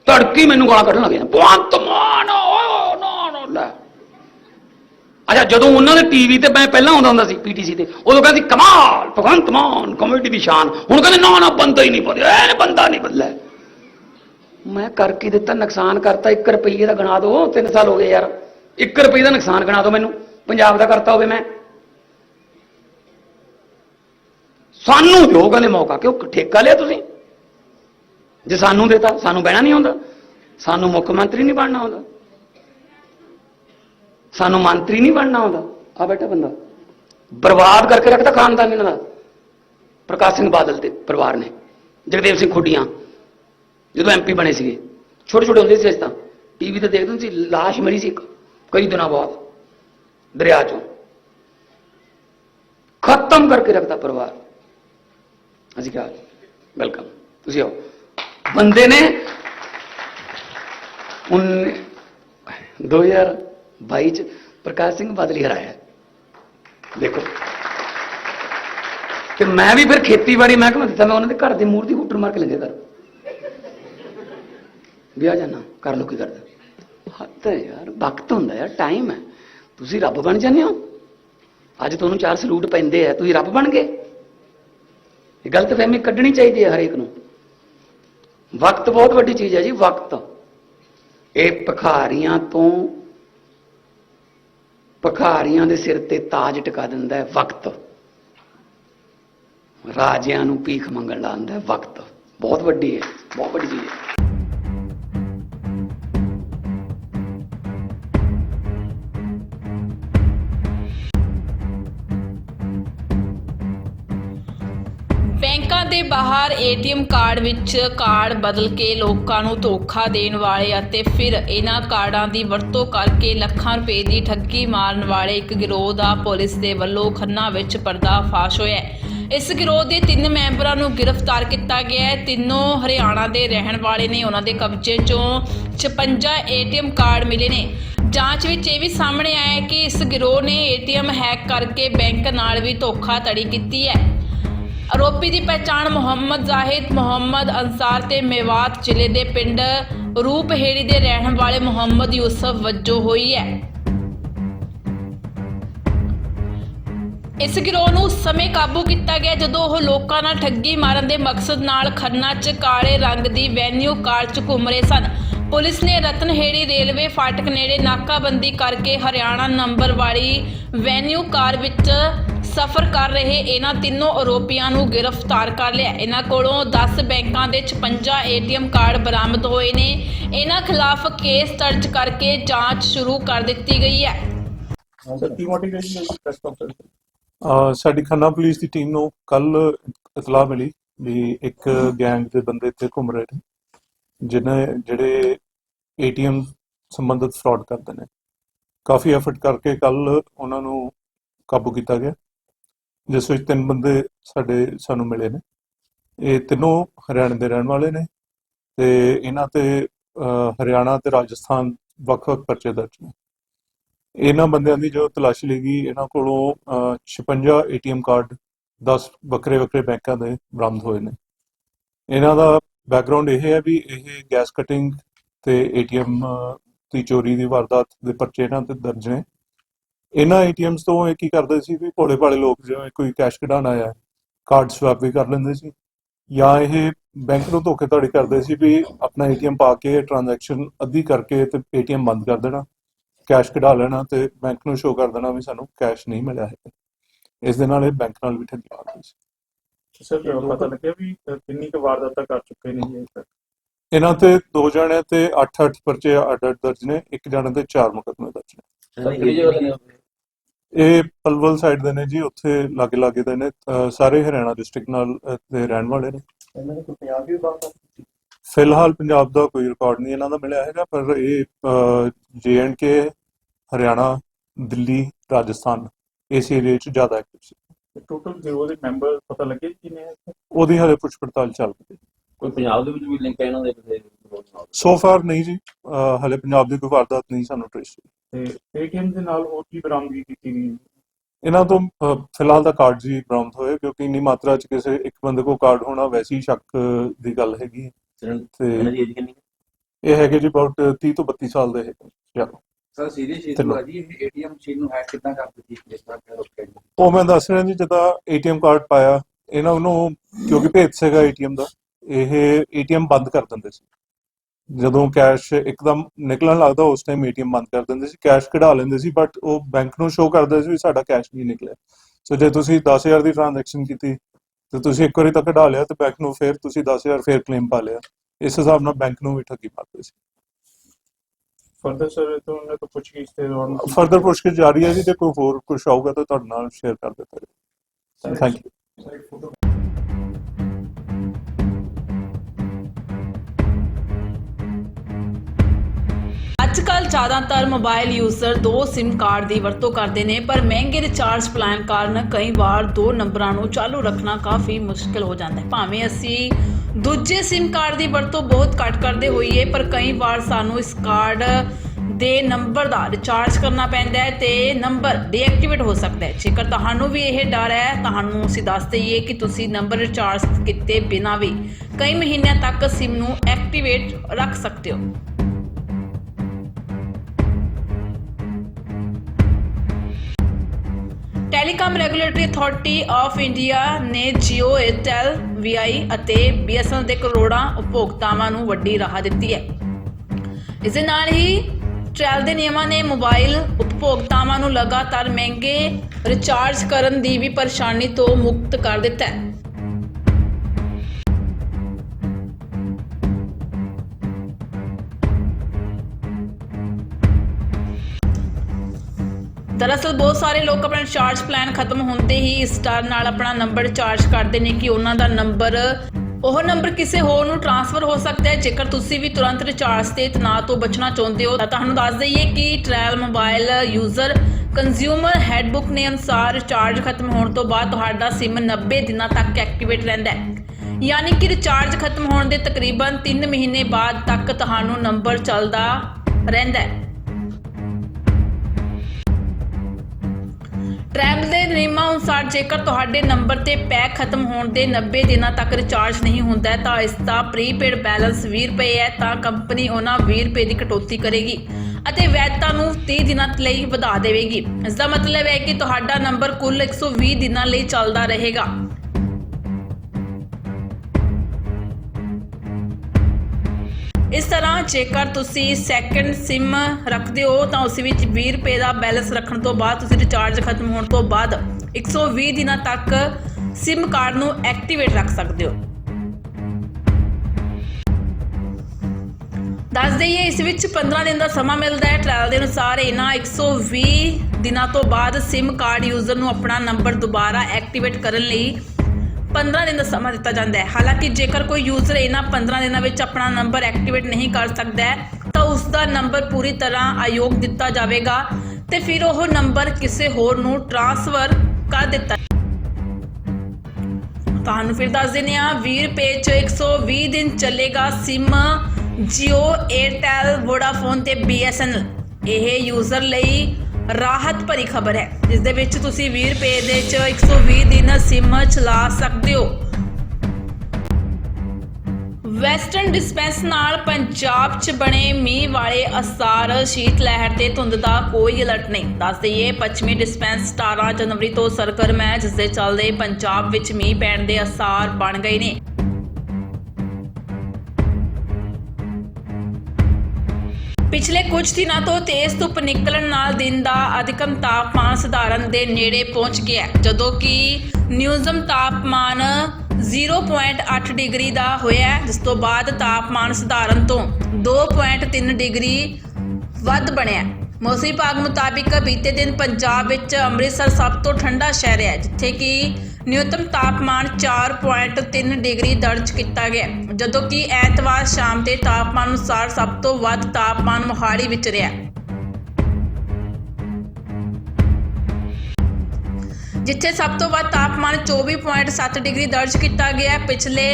ਤੜਕੀ ਮੈਨੂੰ ਗਾਲਾਂ ਕੱਢਣ ਲੱਗ ਜਾਂਦੇ। ਭਗਵੰਤ ਮਾਨ ਓ ਨਾ ਨਾ, ਲੈ। ਅੱਛਾ, ਜਦੋਂ ਉਹਨਾਂ ਦੇ ਟੀਵੀ ਤੇ ਮੈਂ ਪਹਿਲਾਂ ਆਉਂਦਾ ਹੁੰਦਾ ਸੀ ਪੀਟੀਸੀ ਤੇ, ਉਦੋਂ ਕਹਿੰਦੇ ਕਮਾਲ, ਭਗਵੰਤ ਮਾਨ ਕਮੇਡੀ ਦੀ ਸ਼ਾਨ। ਹੁਣ ਕਹਿੰਦੇ, ਨਾ ਨਾ, ਬੰਦਾ ਹੀ ਨਹੀਂ ਬਦਲਿਆ ਇਹ ਬੰਦਾ ਨਹੀਂ ਬਦਲਿਆ। ਮੈਂ ਕਰਕੇ ਦਿੱਤਾ, ਨੁਕਸਾਨ ਕਰਤਾ 1 ਰੁਪਏ ਦਾ ਗਣਾ ਦਿਓ 3 ਸਾਲ ਹੋ ਗਏ ਯਾਰ। 1 ਰੁਪਏ ਦਾ ਨੁਕਸਾਨ ਗਣਾ ਦਿਓ ਮੈਨੂੰ, ਪੰਜਾਬ ਦਾ ਕਰਤਾ ਹੋਵੇ ਮੈਂ। ਸਾਨੂੰ ਦਿਓ ਕਹਿੰਦੇ ਮੌਕਾ ਕਿਉਂ ਠੇਕਾ ਲਿਆ ਤੁਸੀਂ? ਜੇ ਸਾਨੂੰ ਦੇਤਾ, ਸਾਨੂੰ ਬਹਿਣਾ ਨਹੀਂ ਆਉਂਦਾ। ਸਾਨੂੰ ਮੁੱਖ ਮੰਤਰੀ ਨਹੀਂ ਬਣਨਾ ਆਉਂਦਾ। ਸਾਨੂੰ ਮੰਤਰੀ ਨਹੀਂ ਬਣਨਾ ਆਉਂਦਾ। ਆ ਬੈਠਾ ਬੰਦਾ। ਬਰਬਾਦ ਕਰਕੇ ਰੱਖਦਾ ਖਾਨਦਾਨ ਇਹਨਾਂ ਦਾ ਪ੍ਰਕਾਸ਼ ਸਿੰਘ ਬਾਦਲ ਦੇ ਪਰਿਵਾਰ ਨੇ। ਜਗਦੇਵ ਸਿੰਘ ਖੁੱਡੀਆਂ। ਜਦੋਂ ਐਮਪੀ ਬਣੇ ਸੀਗੇ। ਛੋਟੇ ਛੋਟੇ ਹੁੰਦੇ ਸੀ ਅਸੀਂ ਤਾਂ ਟੀਵੀ ਤੇ ਦੇਖਦੇ ਹੁੰਦੇ ਸੀ, ਲਾਸ਼ ਮਿਲੀ ਸੀ ਕਈ ਦਿਨਾਂ ਬਾਅਦ। ਦਰਿਆ ਚੋਂ। ਖਤਮ ਕਰਕੇ ਰੱਖਦਾ ਪਰਿਵਾਰ। ਅਸੀਂ ਕਿਹਾ ਵੈਲਕਮ ਤੁਸੀਂ ਆਓ। ਬੰਦੇ ਨੇ ਉਨ 2022 ਚ ਪ੍ਰਕਾਸ਼ ਸਿੰਘ ਬਾਦਲ ਹੀ ਹਰਾਇਆ। ਦੇਖੋ। ਤੇ ਮੈਂ ਵੀ ਫਿਰ ਖੇਤੀਬਾੜੀ ਮਹਿਕਮਾ ਦਿੱਤਾ, ਮੈਂ ਉਹਨਾਂ ਦੇ ਘਰ ਦੇ ਮੂਰ ਦੀ ਹੂਟਰ ਮਾਰ ਕੇ ਲੰਗੇ ਕਰ ਵਿਆਹ ਜਾਣਾ ਕਰ ਲੋ ਕੀ ਕਰਦਾ ਹੱਦ ਹੈ ਯਾਰ, ਵਕਤ ਹੁੰਦਾ ਯਾਰ ਟਾਈਮ ਹੈ। ਤੁਸੀਂ ਰੱਬ ਬਣ ਜਾਂਦੇ ਹੋ। ਅੱਜ ਤੁਹਾਨੂੰ ਚਾਰ ਸਲੂਟ ਪੈਂਦੇ ਆ, ਤੁਸੀਂ ਰੱਬ ਬਣ ਗਏ। ਇਹ ਗਲਤਫਹਿਮੀ ਕੱਢਣੀ ਚਾਹੀਦੀ ਹੈ ਹਰੇਕ ਨੂੰ। ਵਕਤ ਬਹੁਤ ਵੱਡੀ ਚੀਜ਼ ਹੈ ਜੀ, ਵਕਤ। ਇਹ ਭਖਾਰੀਆਂ ਤੋਂ ਭਖਾਰੀਆਂ ਦੇ ਸਿਰ ਤੇ ਤਾਜ ਟਿਕਾ ਦਿੰਦਾ ਹੈ, ਵਕਤ। ਰਾਜਿਆਂ ਨੂੰ ਭੀਖ ਮੰਗਣ ਲਾਉਂਦਾ ਹੈ, ਵਕਤ। ਬਹੁਤ ਵੱਡੀ ਹੈ, ਬਹੁਤ ਵੱਡੀ ਚੀਜ਼ ਹੈ। ਦੇ ਬਾਹਰ ਏਟੀਐਮ ਕਾਰਡ ਵਿੱਚ ਕਾਰਡ ਬਦਲ ਕੇ ਲੋਕਾਂ ਨੂੰ ਧੋਖਾ ਦੇਣ ਵਾਲੇ ਅਤੇ ਫਿਰ ਇਹਨਾਂ ਕਾਰਡਾਂ ਦੀ ਵਰਤੋਂ ਕਰਕੇ ਲੱਖਾਂ ਰੁਪਏ ਦੀ ਠੱਗੀ ਮਾਰਨ ਵਾਲੇ ਇੱਕ ਗਿਰੋਹ ਦਾ ਪੁਲਿਸ ਦੇ ਵੱਲੋਂ ਖੰਨਾ ਵਿੱਚ ਪਰਦਾਫਾਸ਼ ਹੋਇਆ ਇਸ ਗਿਰੋਹ ਦੇ ਤਿੰਨ ਮੈਂਬਰਾਂ ਨੂੰ ਗ੍ਰਿਫਤਾਰ ਕੀਤਾ ਗਿਆ ਹੈ। ਤਿੰਨੋਂ ਹਰਿਆਣਾ ਦੇ ਰਹਿਣ ਵਾਲੇ ਨੇ। ਉਹਨਾਂ ਦੇ ਕਬਜ਼ੇ 'ਚੋਂ 56 ਏਟੀਐਮ ਕਾਰਡ ਮਿਲੇ ਨੇ। ਜਾਂਚ ਵਿੱਚ ਇਹ ਵੀ ਸਾਹਮਣੇ ਆਇਆ ਕਿ ਇਸ ਗਿਰੋਹ ਨੇ ਏਟੀਐਮ ਹੈਕ ਕਰਕੇ ਬੈਂਕ ਨਾਲ ਵੀ ਧੋਖਾਧੜੀ ਕੀਤੀ ਹੈ। ਆਰੋਪੀ ਦੀ ਪਛਾਣ ਮੁਹੰਮਦ ਜ਼ਾਹਿਦ, ਮੁਹੰਮਦ ਅੰਸਾਰ ਤੇ ਮੇਵਾਤ ਜ਼ਿਲ੍ਹੇ ਦੇ ਪਿੰਡ ਰੂਪਹੇੜੀ ਦੇ ਰਹਿਣ ਵਾਲੇ ਮੁਹੰਮਦ ਯੂਸਫ ਵਜੋਂ ਹੋਈ ਹੈ। ਇਸ ਗਿਰੋਹ ਨੂੰ ਉਸ ਸਮੇਂ ਕਾਬੂ ਕੀਤਾ ਗਿਆ ਜਦੋਂ ਉਹ ਲੋਕਾਂ ਨਾਲ ਠੱਗੀ ਮਾਰਨ ਦੇ ਮਕਸਦ ਨਾਲ ਖੰਨਾ 'ਚ ਕਾਲੇ ਰੰਗ ਦੀ ਵੈਨਿਊ ਕਾਰ 'ਚ ਘੁੰਮ ਰਹੇ ਸਨ। ਪੁਲਿਸ ਨੇ ਰਤਨਹੇੜੀ ਰੇਲਵੇ ਫਾਟਕ ਨੇੜੇ ਨਾਕਾਬੰਦੀ ਕਰਕੇ ਹਰਿਆਣਾ ਨੰਬਰ ਵਾਲੀ ਵੈਨਿਊ ਕਾਰ ਵਿੱਚ ਸਫ਼ਰ ਕਰ ਰਹੇ ਇਹਨਾਂ ਤਿੰਨੋਂ ਆਰੋਪੀਆਂ ਨੂੰ ਗ੍ਰਿਫਤਾਰ ਕਰ ਲਿਆ। ਇਹਨਾਂ ਕੋਲੋਂ 10 ਬੈਂਕਾਂ ਦੇ 56 ਏਟੀਐਮ ਕਾਰਡ ਬਰਾਮਦ ਹੋਏ ਨੇ। ਇਹਨਾਂ ਖਿਲਾਫ ਕੇਸ ਦਰਜ ਕਰਕੇ ਜਾਂਚ ਸ਼ੁਰੂ ਕਰ ਦਿੱਤੀ ਗਈ ਹੈ। ਸਰ ਕੀ ਮੋਟੀਵੇਸ਼ਨ ਹੈ ਪ੍ਰੈਸ ਕਾਨਫਰੰਸ ਸਾਡੀ ਖੰਨਾ ਪੁਲਿਸ ਦੀ ਟੀਮ ਨੂੰ ਕੱਲ ਇਤਲਾਹ ਮਿਲੀ ਵੀ ਇੱਕ ਗੈਂਗ ਦੇ ਬੰਦੇ ਇੱਥੇ ਘੁੰਮ ਰਹੇ ਨੇ ਜਿਹਨੇ ਜਿਹੜੇ ਏਟੀਐਮ ਸੰਬੰਧਿਤ ਫਰਾਡ ਕਰਦੇ ਨੇ। ਕਾਫੀ ਐਫਰਟ ਕਰਕੇ ਕੱਲ ਉਹਨਾਂ ਨੂੰ ਕਾਬੂ ਕੀਤਾ ਗਿਆ। ਜਿਸ ਵਿੱਚ ਤਿੰਨ ਬੰਦੇ ਸਾਡੇ ਸਾਨੂੰ ਮਿਲੇ ਨੇ। ਇਹ ਤਿੰਨੋਂ ਹਰਿਆਣੇ ਦੇ ਰਹਿਣ ਵਾਲੇ ਨੇ ਤੇ ਇਹਨਾਂ ਤੇ ਹਰਿਆਣਾ ਤੇ ਰਾਜਸਥਾਨ ਵੱਖ-ਵੱਖ ਪਰਚੇ ਦਰਜ ਨੇ। ਇਹਨਾਂ ਬੰਦਿਆਂ ਦੀ ਜੋ ਤਲਾਸ਼ੀ ਲਈ ਗਈ ਇਹਨਾਂ ਕੋਲੋਂ ਅਹ, 56 ਏਟੀਐਮ ਕਾਰਡ 10 ਵੱਖਰੇ ਵੱਖਰੇ ਬੈਂਕਾਂ ਦੇ ਬਰਾਮਦ ਹੋਏ ਨੇ। ਇਹਨਾਂ ਦਾ ਬੈਕਗ੍ਰਾਉਂਡ ਇਹ ਹੈ ਵੀ ਇਹ ਗੈਸ ਕਟਿੰਗ ਤੇ ਏਟੀਐਮ ਦੀ ਚੋਰੀ ਦੀ ਵਾਰਦਾਤ ਦੇ ਪਰਚੇ ਇਹਨਾਂ ਤੇ ਦਰਜ ਨੇ। ਇਹਨਾਂ ਏਟੀਐਮਸ ਤੋਂ ਇਹ ਕੀ ਕਰਦੇ ਸੀ ਵੀ ਭੋਲੇ ਭਾਲੇ ਲੋਕ ਜਿਵੇਂ ਕੋਈ ਕੈਸ਼ ਕਢਾਉਣ ਆਇਆ ਕਾਰਡ ਸਵੈਪ ਵੀ ਕਰ ਲੈਂਦੇ ਸੀ ਜਾਂ ਇਹ ਬੈਂਕ ਨੂੰ ਧੋਖੇਧੜੀ ਕਰਦੇ ਸੀ ਵੀ ਆਪਣਾ ਏਟੀਐਮ ਪਾ ਕੇ ਟ੍ਰਾਂਜੈਕਸ਼ਨ ਅੱਧੀ ਕਰਕੇ ਤੇ ਏਟੀਐਮ ਬੰਦ ਕਰ ਦੇਣਾ ਕੈਸ਼ ਕਢਾ ਲੈਣਾ ਤੇ ਬੈਂਕ ਨੂੰ ਸ਼ੋਅ ਕਰ ਦੇਣਾ ਵੀ ਸਾਨੂੰ ਕੈਸ਼ ਨਹੀਂ ਮਿਲਿਆ ਹੈ ਇਸ ਦੇ ਨਾਲ ਇਹ ਬੈਂਕ ਨਾਲ ਵੀ ਠੱਗੀ ਮਾਰਦੇ ਸੀ। ਸਰ ਪਤਾ ਲੱਗਿਆ ਵੀ ਕਿੰਨੀ ਕੁ ਵਾਰਦਾਤਾਂ ਕਰ ਚੁੱਕੇ ਨੇ ਇਹ ਤੱਕ ਇਹਨਾਂ ਤੇ ਦੋ ਜਣੇ ਤੇ 8-8 ਪਰਚੇ ਅੱਡ-ਅੱਡ ਦਰਜ ਨੇ ਇੱਕ ਜਣੇ ਤੇ 4 ਮੁਕੱਦਮੇ ਦਰਜ ਨੇ। ਇਹ ਪਲਵਲ ਸਾਈਡ ਦੇ ਨੇ ਜੀ ਉੱਥੇ ਲਾਗੇ ਲਾਗੇ ਦੇ ਨੇ ਅਹ ਸਾਰੇ ਹਰਿਆਣਾ ਡਿਸਟ੍ਰਿਕਟ ਨਾਲ ਅਹ, ਦੇ ਰਹਿਣ ਵਾਲੇ ਨੇ। ਇਹਨਾਂ ਨੇ ਕੋਈ ਪੰਜਾਬ ਵੀ ਬਾਤ ਫਿਲਹਾਲ ਪੰਜਾਬ ਦਾ ਕੋਈ ਰਿਕਾਰਡ ਨਹੀਂ ਇਹਨਾਂ ਦਾ ਮਿਲਿਆ ਹੈਗਾ ਪਰ ਇਹ ਕੇ ਹਰਿਆਣਾ ਦਿੱਲੀ ਰਾਜਸਥਾਨ ਇਸ ਏਰੀਆ 'ਚ ਜ਼ਿਆਦਾ ਐਕਟਿਵ ਸੀ। ਟੋਟਲ ਗਿਰੋਹ ਦੇ ਮੈਂਬਰ ਪਤਾ ਲੱਗੇ ਕਿੰਨੇ ਹੈ ਉਹਦੀ ਹਲੇ ਪੁੱਛ ਪੜਤਾਲ ਚੱਲ ਰਹੀ ਹੈ। ਕੋਈ ਪੰਜਾਬ ਦੇ ਵਿੱਚ ਵੀ ਲਿੰਕ ਹੈ ਇਹਨਾਂ ਦੇ ਕਿਸੇ ਸੋ ਫਾਰ ਨਹੀਂ ਜੀ। ਅਹ, ਹਲੇ ਪੰਜਾਬ ਦੀ ਕੋਈ ਵਾਰਦਾਤ ਨਹੀਂ ਸਾਨੂੰ ਟ੍ਰੇਸ ਹੋਈ। ਤੇ ਏਟੀਐਮ ਦੇ ਨਾਲ ਹੋਰ ਕੀ ਬਰਾਮਦਗੀ ਕੀਤੀ ਗਈ? ਇਹਨਾਂ ਤੋਂ ਅਹ, ਫਿਲਹਾਲ ਤਾਂ ਕਾਰਡ ਹੀ ਬਰਾਮਦ ਹੋਏ ਕਿਉਂਕਿ ਇੰਨੀ ਮਾਤਰਾ 'ਚ ਕਿਸੇ ਇੱਕ ਬੰਦੇ ਕੋਲ ਕਾਰਡ ਹੋਣਾ ਵੈਸੇ ਹੀ ਸ਼ੱਕ ਦੀ ਗੱਲ ਹੈਗੀ ਹੈ। ਤੇ ਇਹਨਾਂ ਦੀ ਏਜ ਕਿੰਨੀ ਇਹ ਹੈਗੇ ਜੀ ਅਬਾਊਟ 30 ਤੋਂ 32 ਸਾਲ ਦੇ ਹੈਗੇ। ਚਲੋ। ਸਰ ਸੀਰੀਅਸ ਚਲੋ। ਜੀ ਇਹ ਏਟੀਐਮ ਮਸ਼ੀਨ ਨੂੰ ਹੈਕ ਕਿੱਦਾਂ ਕਰ ਦਿੱਤੀ ਜਿਸ ਤਰ੍ਹਾਂ ਕਿ ਰੋਕਿਆ ਜੀ ਉਹ ਮੈਂ ਦੱਸ ਰਿਹਾ ਜੀ ਜਦੋਂ ਏਟੀਐਮ ਕਾਰਡ ਪਾਇਆ ਇਹਨਾਂ ਨੂੰ ਕਿਉਂਕਿ ਭੇਜ ਸੀਗਾ ਏਟੀਐਮ ਦਾ ਇਹ ਏਟੀਐਮ ਬੰਦ ਕਰ ਦਿੰਦੇ ਸੀ। ਜਦੋਂ ਕੈਸ਼ ਇੱਕਦਮ ਨਿਕਲਣ ਲੱਗਦਾ ਉਸ ਟਾਈਮ ਏਟੀਐਮ ਬੰਦ ਕਰ ਦਿੰਦੇ ਸੀ ਕੈਸ਼ ਕਢਾ ਲੈਂਦੇ ਸੀ ਬਟ ਉਹ ਬੈਂਕ ਨੂੰ ਸ਼ੋਅ ਕਰਦੇ ਸੀ ਵੀ ਸਾਡਾ ਕੈਸ਼ ਨਹੀਂ ਨਿਕਲਿਆ। ਸੋ ਜੇ ਤੁਸੀਂ 10000 ਦੀ ਟ੍ਰਾਂਜੈਕਸ਼ਨ ਕੀਤੀ ਤੇ ਤੁਸੀਂ ਇੱਕ ਵਾਰੀ ਤਾਂ ਕਢਾ ਲਿਆ ਤੇ ਬੈਂਕ ਨੂੰ ਫਿਰ ਤੁਸੀਂ 10000 ਫਿਰ ਕਲੇਮ ਪਾ ਲਿਆ। ਇਸ ਹਿਸਾਬ ਨਾਲ ਬੈਂਕ ਨੂੰ ਵੀ ਠੱਗੀ ਮਾਰਦੇ ਸੀ। ਫਰਦਰ ਸਰ ਤੋਂ ਉਹਨਾਂ ਤੋਂ ਪੁੱਛ ਗਈ ਤੇ ਔਰ ਫਰਦਰ ਪੁੱਛਗਿੱਛ ਜਾਰੀ ਹੈ ਜੀ ਜੇ ਕੋਈ ਹੋਰ ਕੁਝ ਆਊਗਾ ਤਾਂ ਤੁਹਾਡੇ ਨਾਲ ਸ਼ੇਅਰ ਕਰ ਦਿੱਤਾ ਜਾਏਗਾ ਥੈਂਕ ਯੂ ਕੱਲ੍ਹ ਜ਼ਿਆਦਾਤਰ ਮੋਬਾਈਲ ਯੂਜ਼ਰ ਦੋ SIM ਕਾਰਡ ਦੀ ਵਰਤੋਂ ਕਰਦੇ ਨੇ, ਪਰ ਮਹਿੰਗੇ ਰਿਚਾਰਜ ਪਲਾਨ ਕਾਰਨ ਕਈ ਵਾਰ ਦੋ ਨੰਬਰਾਂ ਨੂੰ ਚਾਲੂ ਰੱਖਣਾ ਕਾਫੀ ਮੁਸ਼ਕਲ ਹੋ ਜਾਂਦਾ ਹੈ। ਭਾਵੇਂ ਅਸੀਂ ਦੂਜੇ SIM ਕਾਰਡ ਦੀ ਵਰਤੋਂ ਬਹੁਤ ਘੱਟ ਕਰਦੇ ਹੋਈਏ, ਪਰ ਕਈ ਵਾਰ ਸਾਨੂੰ ਇਸ ਕਾਰਡ ਦੇ ਨੰਬਰ ਦਾ ਰਿਚਾਰਜ ਕਰਨਾ ਪੈਂਦਾ ਹੈ ਤੇ ਨੰਬਰ ਡੀਐਕਟੀਵੇਟ ਹੋ ਸਕਦਾ ਹੈ। ਜੇਕਰ ਤੁਹਾਨੂੰ ਵੀ ਇਹ ਡਰ ਹੈ, ਤੁਹਾਨੂੰ ਅਸੀਂ ਦੱਸ ਦਈਏ ਕਿ ਤੁਸੀਂ ਨੰਬਰ ਰਿਚਾਰਜ ਕੀਤੇ ਬਿਨਾਂ ਵੀ ਕਈ ਮਹੀਨਿਆਂ ਤੱਕ SIM ਨੂੰ ਐਕਟੀਵੇਟ ਰੱਖ ਸਕਦੇ ਹੋ। Telecom Regulatory Authority of India ਨੇ Jio, Airtel VI ਅਤੇ BSNL ਦੇ ਕਰੋੜਾਂ ਉਪਭੋਗਤਾਵਾਂ ਨੂੰ ਵੱਡੀ ਰਾਹਤ ਦਿੱਤੀ ਹੈ। ਇਸ ਦੇ ਨਾਲ ਹੀ ਟ੍ਰੈਲ ਦੇ ਨਿਯਮਾਂ ਨੇ ਮੋਬਾਈਲ ਉਪਭੋਗਤਾਵਾਂ ਨੂੰ ਲਗਾਤਾਰ ਮਹਿੰਗੇ ਰਿਚਾਰਜ ਕਰਨ ਦੀ ਵੀ ਪਰੇਸ਼ਾਨੀ ਤੋਂ ਮੁਕਤ ਕਰ ਦਿੱਤਾ ਹੈ। ਦਰਅਸਲ ਬਹੁਤ ਸਾਰੇ ਲੋਕ ਆਪਣਾ ਰਿਚਾਰਜ ਪਲਾਨ ਖਤਮ ਹੁੰਦੇ ਹੀ ਇਸ ਸਟਾਰ ਨਾਲ ਆਪਣਾ ਨੰਬਰ ਰਿਚਾਰਜ ਕਰਦੇ ਨੇ ਕਿ ਉਹਨਾਂ ਦਾ ਨੰਬਰ ਉਹ ਨੰਬਰ ਕਿਸੇ ਹੋਰ ਨੂੰ ਟ੍ਰਾਂਸਫਰ ਹੋ ਸਕਦਾ ਹੈ। ਜੇਕਰ ਤੁਸੀਂ ਵੀ ਤੁਰੰਤ ਰਿਚਾਰਜ ਤੇ ਤਣਾਅ ਤੋਂ ਬਚਣਾ ਚਾਹੁੰਦੇ ਹੋ, ਤਾਂ ਤੁਹਾਨੂੰ ਦੱਸ ਦਈਏ ਕਿ TRAI mobile user consumer handbook ਨੇ ਅਨੁਸਾਰ ਰਿਚਾਰਜ ਖਤਮ ਹੋਣ ਤੋਂ ਬਾਅਦ ਤੁਹਾਡਾ SIM 90 ਦਿਨਾਂ ਤੱਕ ਐਕਟੀਵੇਟ ਰਹਿੰਦਾ ਹੈ। ਯਾਨੀ ਕਿ ਰਿਚਾਰਜ ਖਤਮ ਹੋਣ ਦੇ ਤਕਰੀਬਨ 3 ਮਹੀਨੇ ਬਾਅਦ ਤੱਕ ਤੁਹਾਨੂੰ ਨੰਬਰ ਚੱਲਦਾ ਰਹਿੰਦਾ ਹੈ। ਟ੍ਰੈਵਲ ਦੇ ਨਿਯਮਾਂ ਅਨੁਸਾਰ ਜੇਕਰ ਤੁਹਾਡੇ ਨੰਬਰ ਤੇ ਪੈਕ ਖਤਮ ਹੋਣ ਦੇ 90 ਦਿਨਾਂ ਤੱਕ ਰਿਚਾਰਜ ਨਹੀਂ ਹੁੰਦਾ ਤਾਂ ਇਸ ਦਾ ਪ੍ਰੀਪੇਡ ਬੈਲੈਂਸ 20 ਰੁਪਏ ਹੈ, ਤਾਂ ਕੰਪਨੀ ਉਹਨਾਂ 20 ਰੁਪਏ ਦੀ ਕਟੌਤੀ ਕਰੇਗੀ ਅਤੇ ਵੈਧਤਾ ਨੂੰ 30 ਦਿਨਾਂ ਲਈ ਵਧਾ ਦੇਵੇਗੀ। ਇਸ ਦਾ ਮਤਲਬ ਹੈ ਕਿ ਤੁਹਾਡਾ ਨੰਬਰ ਕੁੱਲ 120 ਦਿਨਾਂ ਲਈ ਚੱਲਦਾ ਰਹੇਗਾ। ਇਸ ਤਰ੍ਹਾਂ ਜੇਕਰ ਤੁਸੀਂ ਸੈਕੰਡ SIM ਰੱਖਦੇ ਹੋ ਤਾਂ ਉਸ ਵਿੱਚ 20 ਰੁਪਏ ਦਾ ਬੈਲੈਂਸ ਰੱਖਣ ਤੋਂ ਬਾਅਦ ਤੁਸੀਂ ਰਿਚਾਰਜ ਖਤਮ ਹੋਣ ਤੋਂ ਬਾਅਦ 120 ਦਿਨਾਂ ਤੱਕ SIM ਕਾਰਡ ਨੂੰ ਐਕਟੀਵੇਟ ਰੱਖ ਸਕਦੇ ਹੋ। ਦੱਸ ਦਈਏ, ਇਸ ਵਿੱਚ 15 ਦਿਨ ਦਾ ਸਮਾਂ ਮਿਲਦਾ ਹੈ। ਟ੍ਰਾਇਲ ਦੇ ਅਨੁਸਾਰ ਇਹਨਾਂ 120 ਦਿਨਾਂ ਤੋਂ ਬਾਅਦ SIM ਕਾਰਡ ਯੂਜ਼ਰ ਨੂੰ ਆਪਣਾ ਨੰਬਰ ਦੁਬਾਰਾ ਐਕਟੀਵੇਟ ਕਰਨ ਲਈ 15 ਦਿਨ ਦਾ ਸਮਾਂ ਦਿੱਤਾ ਜਾਂਦਾ ਹੈ। ਹਾਲਾਂਕਿ ਜੇਕਰ ਕੋਈ ਯੂਜ਼ਰ ਇਹਨਾਂ 15 ਦਿਨਾਂ ਵਿੱਚ ਆਪਣਾ ਨੰਬਰ ਐਕਟੀਵੇਟ ਨਹੀਂ ਕਰ ਸਕਦਾ ਹੈ, ਤਾਂ ਉਸ ਦਾ ਨੰਬਰ ਪੂਰੀ ਤਰ੍ਹਾਂ ਅਯੋਗ ਦਿੱਤਾ ਜਾਵੇਗਾ ਤੇ ਫਿਰ ਉਹ ਨੰਬਰ ਕਿਸੇ ਹੋਰ ਨੂੰ ਟ੍ਰਾਂਸਫਰ ਕਰ ਦਿੱਤਾ ਤੁਹਾਨੂੰ ਫਿਰ ਦੱਸ ਦਿੰਦੇ ਆ 20 ਰੁਪਏ ਚ 120 ਦਿਨ ਚੱਲੇਗਾ SIM Jio, Airtel, Vodafone ਤੇ BSNL ਇਹ ਯੂਜ਼ਰ ਲਈ ਰਾਹਤ ਭਰੀ ਖਬਰ ਹੈ। ਜਿਸ ਦੇ ਵਿੱਚ ਤੁਸੀਂ 20 ਰੁਪਏ ਦੇ ਚ 120 ਦਿਨ SIM ਚਲਾ ਸਕਦੇ ਹੋ। ਵੈਸਟਰਨ ਡਿਸਪੈਂਸ ਨਾਲ ਪੰਜਾਬ 'ਚ ਬਣੇ ਮੀਂਹ ਵਾਲੇ ਅਸਾਰ ਸ਼ੀਤ ਲਹਿਰ ਤੇ ਧੁੰਦ ਦਾ ਕੋਈ ਅਲਰਟ ਨਹੀਂ। ਦੱਸ ਦਈਏ, ਪੱਛਮੀ ਡਿਸਪੈਂਸ 17 ਜਨਵਰੀ ਤੋਂ ਸਰਗਰਮ ਹੈ ਜਿਸ ਦੇ ਚੱਲਦੇ ਪੰਜਾਬ ਵਿੱਚ ਮੀਂਹ ਪੈਣ ਦੇ ਅਸਾਰ ਬਣ ਗਏ ਨੇ। ਪਿਛਲੇ ਕੁਝ ਦਿਨਾਂ ਤੋਂ ਤੇਜ਼ ਧੁੱਪ ਨਿਕਲਣ ਨਾਲ ਦਿਨ ਦਾ ਅਧਿਕਤਮ ਤਾਪਮਾਨ ਸਧਾਰਨ ਦੇ ਨੇੜੇ ਪਹੁੰਚ ਗਿਆ ਜਦੋਂ ਕਿ ਨਿਊਜ਼ਮ ਤਾਪਮਾਨ 0.8 ਡਿਗਰੀ ਦਾ ਹੋਇਆ ਜਿਸ ਤੋਂ ਬਾਅਦ ਤਾਪਮਾਨ ਸਧਾਰਨ ਤੋਂ 2.3 ਡਿਗਰੀ ਵੱਧ ਬਣਿਆ ਮੌਸਮ ਵਿਭਾਗ ਮੁਤਾਬਿਕ ਬੀਤੇ ਦਿਨ ਪੰਜਾਬ ਵਿੱਚ ਅੰਮ੍ਰਿਤਸਰ ਸਭ ਤੋਂ ਠੰਡਾ ਸ਼ਹਿਰ ਹੈ, ਜਿੱਥੇ ਕਿ ਨਿਊਨਤਮ ਤਾਪਮਾਨ 4.3 ਡਿਗਰੀ ਦਰਜ ਕੀਤਾ ਗਿਆ ਜਦੋਂ ਕਿ ਐਤਵਾਰ ਸ਼ਾਮ ਦੇ ਤਾਪਮਾਨ ਅਨੁਸਾਰ ਸਭ ਤੋਂ ਵੱਧ ਤਾਪਮਾਨ ਮੋਹਾਲੀ ਵਿੱਚ ਰਿਹਾ ਜਿੱਥੇ ਸਭ ਤੋਂ ਵੱਧ ਤਾਪਮਾਨ 24.7 ਡਿਗਰੀ ਦਰਜ ਕੀਤਾ ਗਿਆ ਪਿਛਲੇ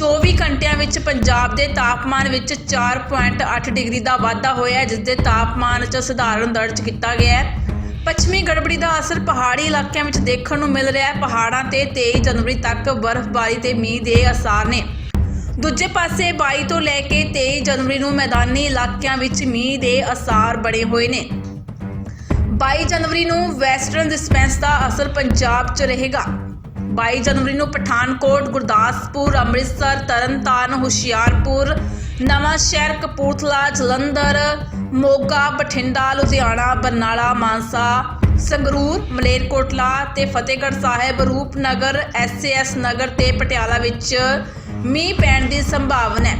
24 ਘੰਟਿਆਂ ਵਿੱਚ ਪੰਜਾਬ ਦੇ ਤਾਪਮਾਨ ਵਿੱਚ 4.8 ਡਿਗਰੀ ਦਾ ਵਾਧਾ ਹੋਇਆ ਜਿਸ ਦੇ ਤਾਪਮਾਨ 'ਚ ਸਧਾਰਨ ਦਰਜ ਕੀਤਾ ਗਿਆ ਹੈ। ਪੱਛਮੀ ਗੜਬੜੀ ਦਾ ਅਸਰ ਪਹਾੜੀ ਇਲਾਕਿਆਂ ਵਿੱਚ ਦੇਖਣ ਨੂੰ ਮਿਲ ਰਿਹਾ ਹੈ। ਪਹਾੜਾਂ ਤੇ 23 ਜਨਵਰੀ ਤੱਕ ਬਰਫ਼ਬਾਰੀ ਤੇ ਮੀਂਹ ਦੇ ਆਸਾਰ ਨੇ। ਦੂਜੇ ਪਾਸੇ 22 ਤੋਂ ਲੈ ਕੇ 23 ਜਨਵਰੀ ਨੂੰ ਮੈਦਾਨੀ ਇਲਾਕਿਆਂ ਵਿੱਚ ਮੀਂਹ ਦੇ ਅਸਾਰ ਬਣੇ ਹੋਏ ਨੇ। 22 ਜਨਵਰੀ ਨੂੰ ਵੈਸਟਰਨ ਡਿਸਪੈਂਸ ਦਾ ਅਸਰ ਪੰਜਾਬ 'ਚ ਰਹੇਗਾ। 22 ਜਨਵਰੀ ਨੂੰ ਪਠਾਨਕੋਟ, ਗੁਰਦਾਸਪੁਰ, ਅੰਮ੍ਰਿਤਸਰ, ਤਰਨਤਾਰਨ, ਹੁਸ਼ਿਆਰਪੁਰ, ਨਵਾਂ ਸ਼ਹਿਰ ਕਪੂਰਥਲਾ, ਜਲੰਧਰ, ਮੋਗਾ, ਬਠਿੰਡਾ, ਲੁਧਿਆਣਾ, ਬਰਨਾਲਾ, ਮਾਨਸਾ, ਸੰਗਰੂਰ, ਮਲੇਰਕੋਟਲਾ ਤੇ ਫਤਿਹਗੜ੍ਹ ਸਾਹਿਬ, ਰੂਪਨਗਰ ਐਸਏਐਸ ਨਗਰ ਤੇ ਪਟਿਆਲਾ ਵਿੱਚ ਮੀਂਹ ਪੈਣ ਦੀ ਸੰਭਾਵਨਾ ਹੈ।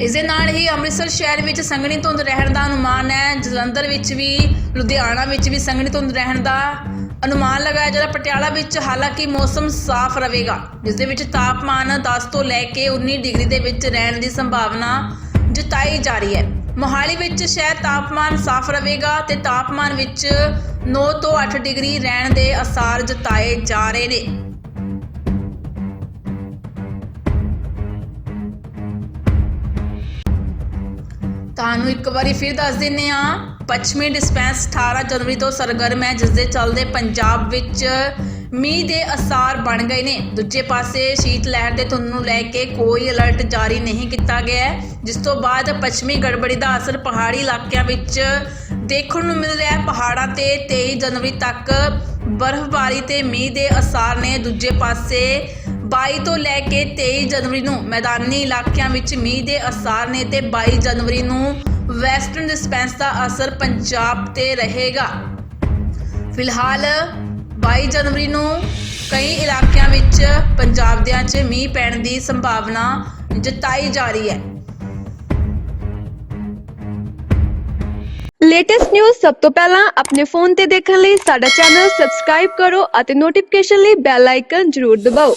ਇਸ ਦੇ ਨਾਲ ਹੀ ਅੰਮ੍ਰਿਤਸਰ ਸ਼ਹਿਰ ਵਿੱਚ ਸੰਘਣੀ ਧੁੰਦ ਰਹਿਣ ਦਾ ਅਨੁਮਾਨ ਹੈ। ਜਲੰਧਰ ਵਿੱਚ ਵੀ, ਲੁਧਿਆਣਾ ਵਿੱਚ ਵੀ ਸੰਘਣੀ ਧੁੰਦ ਰਹਿਣ ਦਾ ਅਨੁਮਾਨ ਲਗਾਇਆ ਜਾ ਰਿਹਾ ਪਟਿਆਲਾ ਵਿੱਚ ਹਾਲਾਂਕਿ ਮੌਸਮ ਸਾਫ਼ ਰਹੇਗਾ ਜਿਸ ਦੇ ਵਿੱਚ ਤਾਪਮਾਨ 10 ਤੋਂ ਲੈ ਕੇ 19 ਡਿਗਰੀ ਦੇ ਵਿੱਚ ਰਹਿਣ ਦੀ ਸੰਭਾਵਨਾ ਜਤਾਈ ਜਾ ਰਹੀ ਹੈ। ਮੋਹਾਲੀ ਵਿੱਚ ਸ਼ਹਿਰ ਤਾਪਮਾਨ ਸਾਫ਼ ਰਹੇਗਾ ਤੇ ਤਾਪਮਾਨ ਵਿੱਚ 9 ਤੋਂ 8 ਡਿਗਰੀ ਰਹਿਣ ਦੇ ਅਸਾਰ ਜਤਾਏ ਜਾ ਰਹੇ ਨੇ। ਤੁਹਾਨੂੰ ਇੱਕ ਵਾਰੀ ਫਿਰ ਦੱਸ ਦਿੰਨੇ ਆ ਪੱਛਮੀ ਡਿਸਪੈਂਸ 18 ਜਨਵਰੀ ਤੋਂ ਸਰਗਰਮ ਹੈ ਜਿਸ ਦੇ ਚੱਲਦੇ ਪੰਜਾਬ ਵਿੱਚ ਮੀਂਹ ਦੇ ਅਸਾਰ ਬਣ ਗਏ ਨੇ। ਦੂਜੇ ਪਾਸੇ ਸ਼ੀਤ ਲਹਿਰ ਦੇ ਧੁੰਦ ਨੂੰ ਲੈ ਕੇ ਕੋਈ ਅਲਰਟ ਜਾਰੀ ਨਹੀਂ ਕੀਤਾ ਗਿਆ ਹੈ, ਜਿਸ ਤੋਂ ਬਾਅਦ ਪੱਛਮੀ ਗੜਬੜੀ ਦਾ ਅਸਰ ਪਹਾੜੀ ਇਲਾਕਿਆਂ ਵਿੱਚ ਦੇਖਣ ਨੂੰ ਮਿਲ ਰਿਹਾ ਹੈ। ਪਹਾੜਾਂ ਤੇ 23 ਜਨਵਰੀ ਤੱਕ ਬਰਫ਼ਬਾਰੀ ਤੇ ਮੀਂਹ ਦੇ ਅਸਾਰ ਨੇ। ਦੂਜੇ ਪਾਸੇ 22 ਤੋਂ ਲੈ ਕੇ 23 ਜਨਵਰੀ ਨੂੰ ਮੈਦਾਨੀ ਇਲਾਕਿਆਂ ਵਿੱਚ ਮੀਂਹ ਦੇ ਅਸਾਰ ਨੇ ਤੇ 22 ਜਨਵਰੀ ਨੂੰ ਵੈਸਟਰਨ ਡਿਸਪੈਂਸ ਦਾ ਅਸਰ ਪੰਜਾਬ ਤੇ ਰਹੇਗਾ। ਫਿਲਹਾਲ 22 ਜਨਵਰੀ ਨੂੰ ਕਈ ਇਲਾਕਿਆਂ ਵਿੱਚ ਪੰਜਾਬ ਦੇ 'ਚ ਮੀਂਹ ਪੈਣ ਦੀ ਸੰਭਾਵਨਾ ਜਤਾਈ ਜਾ ਰਹੀ ਹੈ। ਲੇਟੈਸਟ ਨਿਊਜ਼ ਸਭ ਤੋਂ ਪਹਿਲਾਂ ਆਪਣੇ ਫੋਨ ਤੇ ਦੇਖਣ ਲਈ ਸਾਡਾ ਚੈਨਲ ਸਬਸਕ੍ਰਾਈਬ ਕਰੋ ਅਤੇ ਨੋਟੀਫਿਕੇਸ਼ਨ ਲਈ ਬੈਲ ਆਈਕਨ ਜ਼ਰੂਰ ਦਬਾਓ।